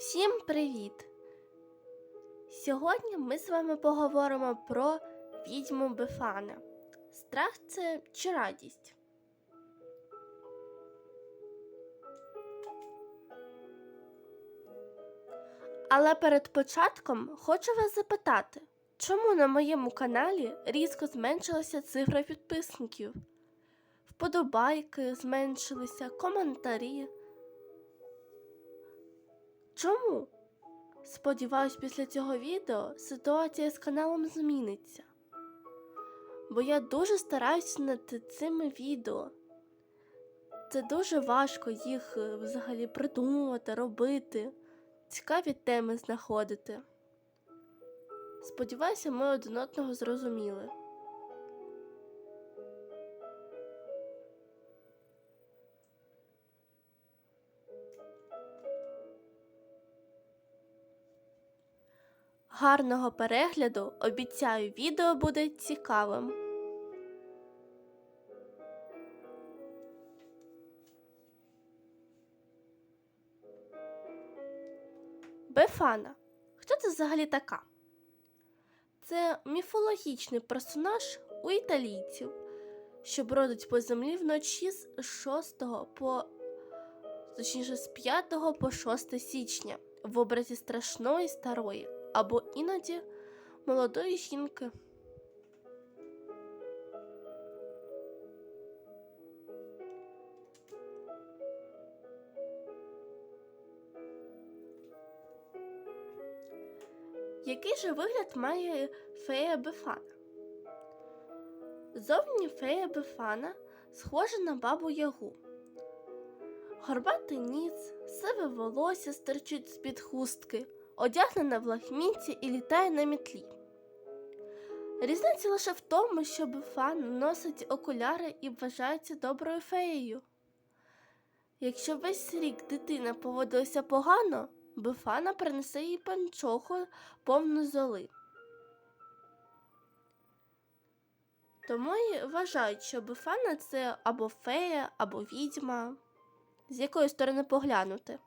Всім привіт! Сьогодні ми з вами поговоримо про відьму Бефана. Страх це чи радість? Але перед початком хочу вас запитати, чому на моєму каналі різко зменшилася цифра підписників? Вподобайки зменшилися, коментарі. Чому? Сподіваюсь, після цього відео ситуація з каналом зміниться. Бо я дуже стараюся над цими відео. Це дуже важко їх е, взагалі придумувати, робити, цікаві теми знаходити. Сподіваюся, ми один одного зрозуміли. Гарного перегляду! Обіцяю, відео буде цікавим. Бефана. Хто це взагалі така? Це міфологічний персонаж у італійців, що бродить по землі вночі з 6 по точніше з 5 по 6 січня в образі страшної старої або іноді молодої жінки. Який же вигляд має фея Бефана? Зовні фея Бефана схожа на бабу Ягу. Горбатий ніс, сиве волосся стирчить з-під хустки, одягнена в лахмінці і літає на мітлі. Різниця лише в тому, що Бефан носить окуляри і вважається доброю феєю. Якщо весь рік дитина поводилася погано, Бефана принесе їй панчоху повну золи. Тому й вважають, що Бефана це або фея, або відьма, з якої сторони поглянути.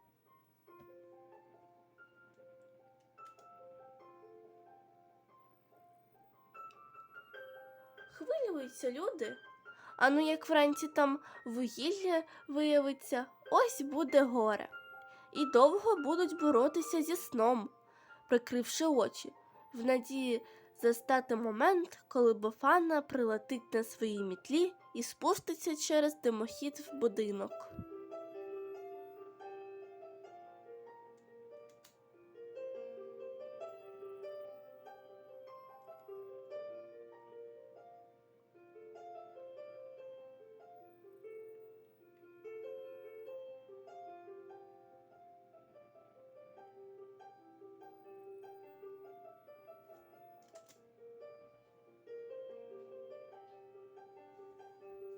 Хвилюються люди. А ну як вранці там вугілля виявиться, ось буде горе. І довго будуть боротися зі сном, прикривши очі, в надії застати момент, коли Бофана прилетить на своїй мітлі і спуститься через димохід в будинок.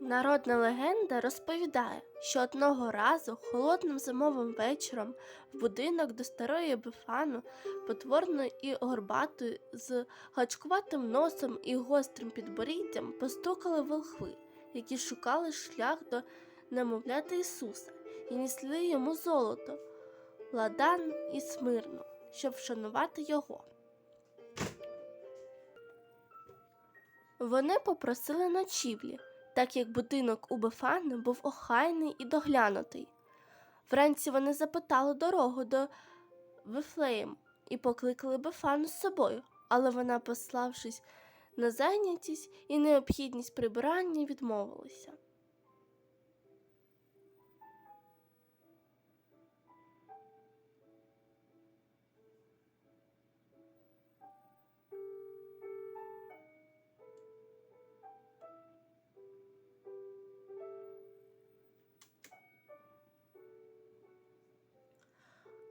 Народна легенда розповідає, що одного разу холодним зимовим вечором в будинок до старої Бефану, потворної і горбатої, з гачкуватим носом і гострим підборіддям постукали волхви, які шукали шлях до немовляти Ісуса і несли йому золото, ладан і смирну, щоб вшанувати його. Вони попросили ночівлі так як будинок у Бефани був охайний і доглянутий. Вранці вони запитали дорогу до Вифлеєм і покликали Бефану з собою, але вона, пославшись на зайнятість і необхідність прибирання, відмовилася.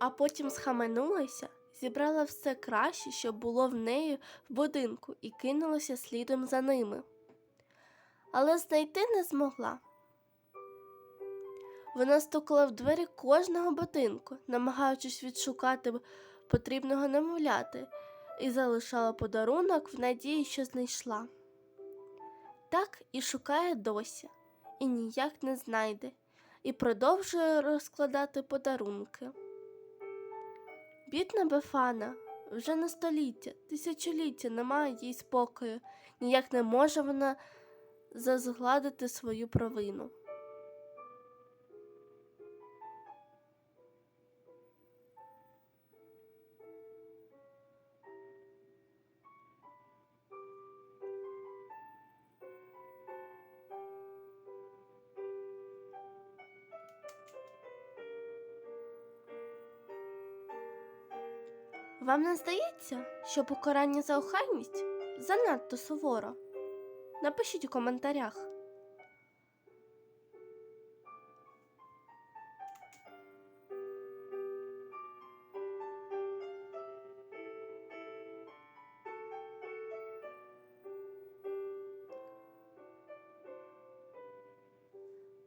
А потім схаменулася, зібрала все краще, що було в неї в будинку, і кинулася слідом за ними. Але знайти не змогла. Вона стукала в двері кожного будинку, намагаючись відшукати потрібного немовляти, і залишала подарунок в надії, що знайшла. Так і шукає досі, і ніяк не знайде, і продовжує розкладати подарунки. Бідна Бефана, вже на століття, тисячоліття немає їй спокою, ніяк не може вона зазгладити свою провину. Вам не здається, що покарання за охайність занадто суворо? Напишіть у коментарях.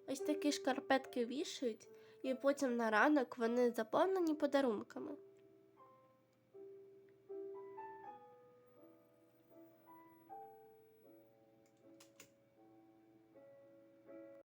Ось такі шкарпетки вішають, і потім на ранок вони заповнені подарунками.